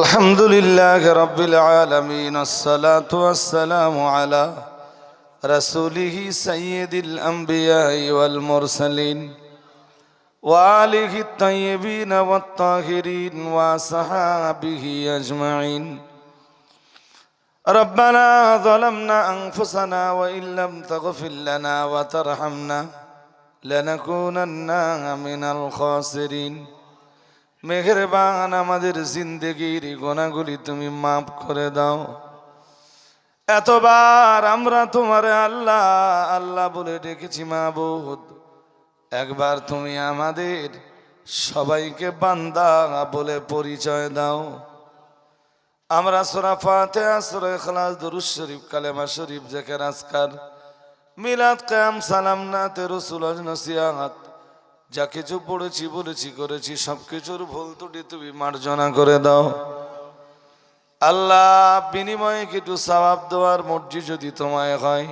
الحمد لله رب العالمين الصلاة والسلام على رسوله سيد الأنبياء والمرسلين وآله الطيبين والطاهرين وصحابه أجمعين ربنا ظلمنا أنفسنا وإن لم تغفر لنا وترحمنا لنكونن من الخاسرين মেহেরবান আমাদের জিন্দগির গোনাগুলি তুমি মাফ করে দাও। এতবার আমরা তোমার আল্লাহ আল্লাহ বলে ডেকেছি মাবুদ। একবার তুমি আমাদের সবাইকে বান্দা বলে পরিচয় দাও। আমরা সোরা ফাতে আসরে খালাস দরুজ শরীফ, কালেমা শরীফ, জেকের আসকার মিলাদ কায়াম, সালাম নাতে রসুল নসিয়াহাত যা কিছু পড়েছি, বলেছি, করেছি, সব কিছুর ভুল ত্রুটি তুমি মার্জনা করে দাও। আল্লাহ বিনিময়ে কিছু সবাব দেওয়ার মর্জি যদি তোমায় হয়,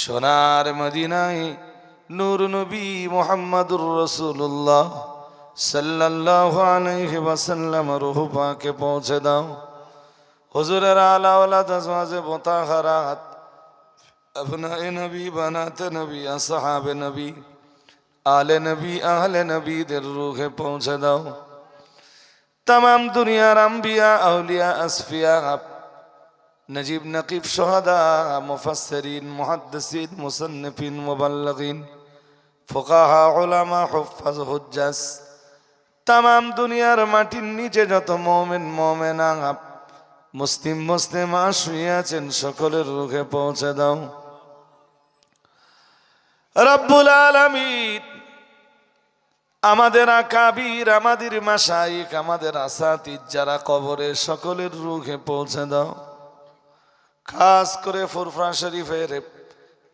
সোনার মদিনায় নূর নবী মোহাম্মদুর রসুল্লাহ সাল্লাহ আলহিবাসাল্লাম রুহুপাকে পৌঁছে দাও। হজুরের আলাউলা তাজমাজে বোতাহারাত আপনার নবী, বানাতে নবী, আসাহাবে নবী। আলে নবী, আহলে নবীদের রুখে পৌঁছে দাও। তাম দুনিয়ার আম্বিয়া, আউলিয়া, আসফিয়া, নজিব, নকিব সোহাদা মুফাসরিন মুহাদ্দিন মুসন্নফিন মুবাল্লিন ফোকাহা, উলামা হুফাজ হুজ্জাস তাম দুনিয়ার মাটির নিচে যত মোমেন মোমেনা মুসলিম মুসলিম শুয়ে আছেন, সকলের রুখে পৌঁছে দাও। রব্বুল আলমিন, আমাদের আকাবির, আমাদের মাসাইক আমাদের আসাতির যারা কবরে সকলের রুখে পৌঁছে দাও। খাস করে ফুরফা শরীফের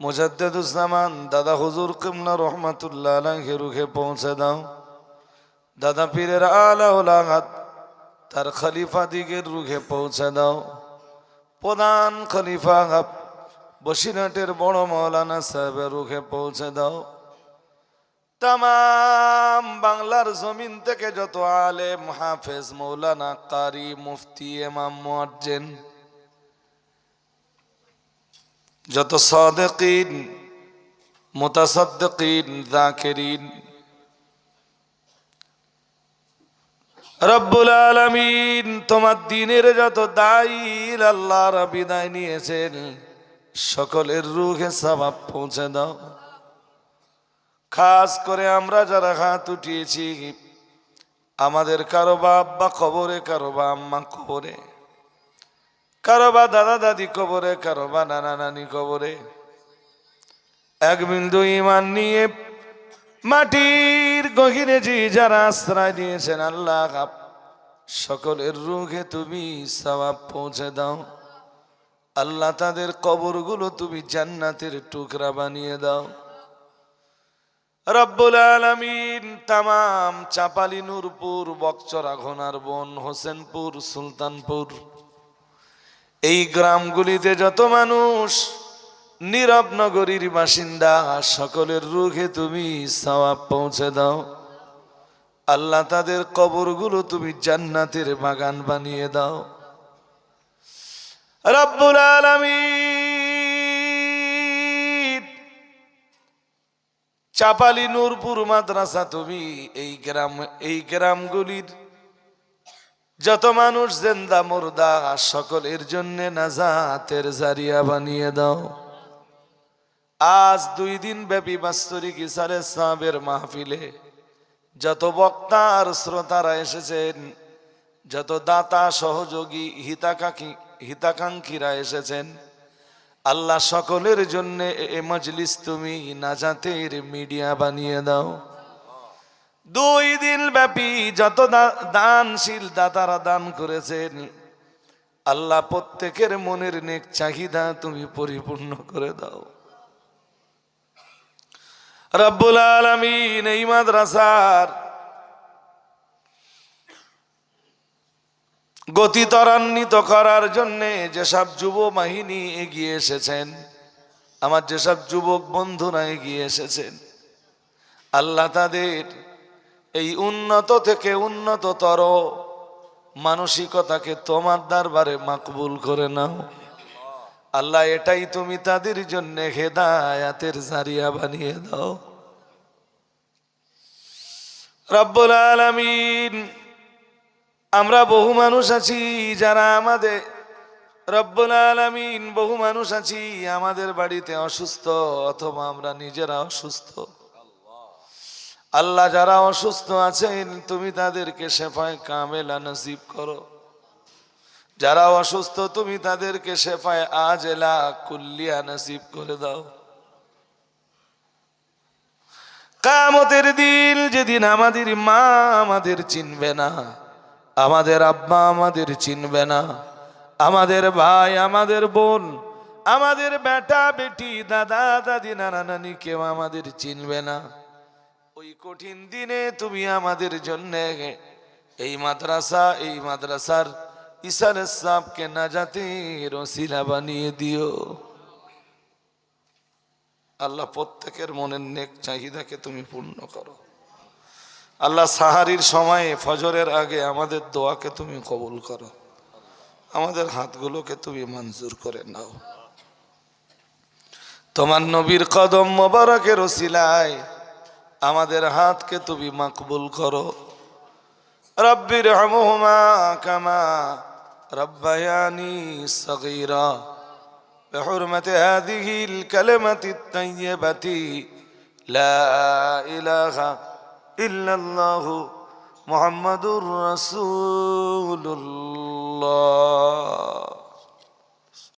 মুজাদ্দুজ্জামান দাদা হুজুর কিমনা রহমাতুল্লাহ আলাইহি রুখে পৌঁছে দাও। দাদা পীরের আলাউলাহাত তার খলিফা দিগের রুখে পৌঁছে দাও। প্রধান খলিফা বসিরহাটের বড় মৌলানা সাহেবের রুখে পৌঁছে দাও। তাম বাংলার জমিন থেকে যত আলেম, হাফেজ, মৌলানা, কারি, মুফতি এমাম মুয়াজ্জেন, যত সাদেকিন, মুতাসাদ্দিকিন জাকিরিন রব্বুল আলামিন তোমার দিনের যত দায়ীর আল্লাহর বিদায় নিয়েছেন। সকলের রুখে সবাব পৌঁছে দাও। খাস করে আমরা যারা হাত উঠিয়েছি, আমাদের কারও বাপ কবরে, কারও বা আম্মা কবরে, কারও বা দাদা দাদি কবরে, কারও বা নানা নানি কবরে। এক বিন্দু ইমান নিয়ে মাটির গহিরে যে যারা আশ্রয় দিয়েছেন, আল্লাহ, সকলের রুখে তুমি সবাব পৌঁছে দাও। আল্লাহ তাদের কবরগুলো তুমি জান্নাতের টুকরা বানিয়ে দাও। রব্বুল আলমিন তামাম চাপালি নূরপুর, বকচরা ঘোনার বন, হোসেনপুর, সুলতানপুর। এই গ্রামগুলিতে যত মানুষ, নীরব নগরীর বাসিন্দা, সকলের রুখে তুমি সওয়াব পৌঁছে দাও। আল্লাহ তাদের কবরগুলো তুমি জান্নাতের বাগান বানিয়ে দাও। রব্বুল আলামিন। চাপালি নূরপুর মাদ্রাসা, তুমি এই গ্রাম, এই গ্রামগুলির যত মানুষ জেন্দা মুর্দা, সকলের জন্য নাজাতের জারিয়া বানিয়ে দাও। আজ দুই দিন ব্যাপী বাস্তরিক ইসারে সাবের মাহফিলে যত বক্তা আর শ্রোতারা এসেছেন, যত দাতা, সহযোগী, হিতাকাঙ্ক্ষী হিতাকাঙ্ক্ষীরা এসেছেন। আল্লাহ সকলের জন্য এ মজলিস তুমি নাজাতের মিডিয়া বানিয়ে দাও। দুই দিন ব্যাপী যত দানশীল দাতারা দান করেছেন, আল্লাহ প্রত্যেকের মনের নেক চাহিদা তুমি পরিপূর্ণ করে দাও। রব্বুল আলমিন এই মাদ্রাসার গতি ত্বরান্বিত করার জন্যে যেসব যুব বাহিনী এগিয়ে এসেছেন, আমার যেসব যুবক বন্ধুরা এগিয়ে এসেছেন, আল্লাহ তাদের এই উন্নত থেকে উন্নততর মানসিকতাকে তোমার দরবারে মাকবুল করে নাও। আল্লাহ, এটাই তুমি তাদের জন্য হেদায়াতের জারিয়া বানিয়ে দাও। রব্বুল আলামিন আমরা বহু মানুষ আছি যারা আমাদের রব্বুল আলামিন বহু মানুষ আছি, আমাদের বাড়িতে অসুস্থ অথবা আমরা নিজেরা অসুস্থ। আল্লাহ যারা অসুস্থ আছেন, তুমি তাদেরকে সেফায় কামেলা নসিব করো। যারা অসুস্থ, তুমি তাদেরকে শেফায় আজেলা কুল্লিয়া নসিব করে দাও। কামতের দিন যেদিন আমাদের মা আমাদের চিনবে না আমাদের আব্বা আমাদের চিনবে না। আমাদের ভাই, আমাদের বোন, আমাদের বেটা, বেটি, দাদা, দাদি, নানা, নানি কেউ আমাদের চিনবে না। ওই কঠিন দিনে তুমি আমাদের জন্য এই মাদ্রাসা, এই মাদ্রাসার ইসার সাহকে না যাতে রসিলা বানিয়ে দিও। আল্লাহ প্রত্যেকের মনের নেক চাহিদাকে তুমি পূর্ণ করো। আল্লাহ সাহারির সময়ে ফজরের আগে আমাদের দোয়াকে তুমি কবুল করো আমাদের হাতগুলোকে তুমি মঞ্জুর করে নাও তোমার নবীর কদম মোবারকের ওসিলায় আমাদের হাতকে তুমি মাকবুল করো রব্বির হামুহুমা কামা রব্বায়ানি সগীরা بحرمة هذه الكلمة الطيبة لا إله إلا ইল্লাল্লাহু মোহাম্মদুর রাসূলুল্লাহ।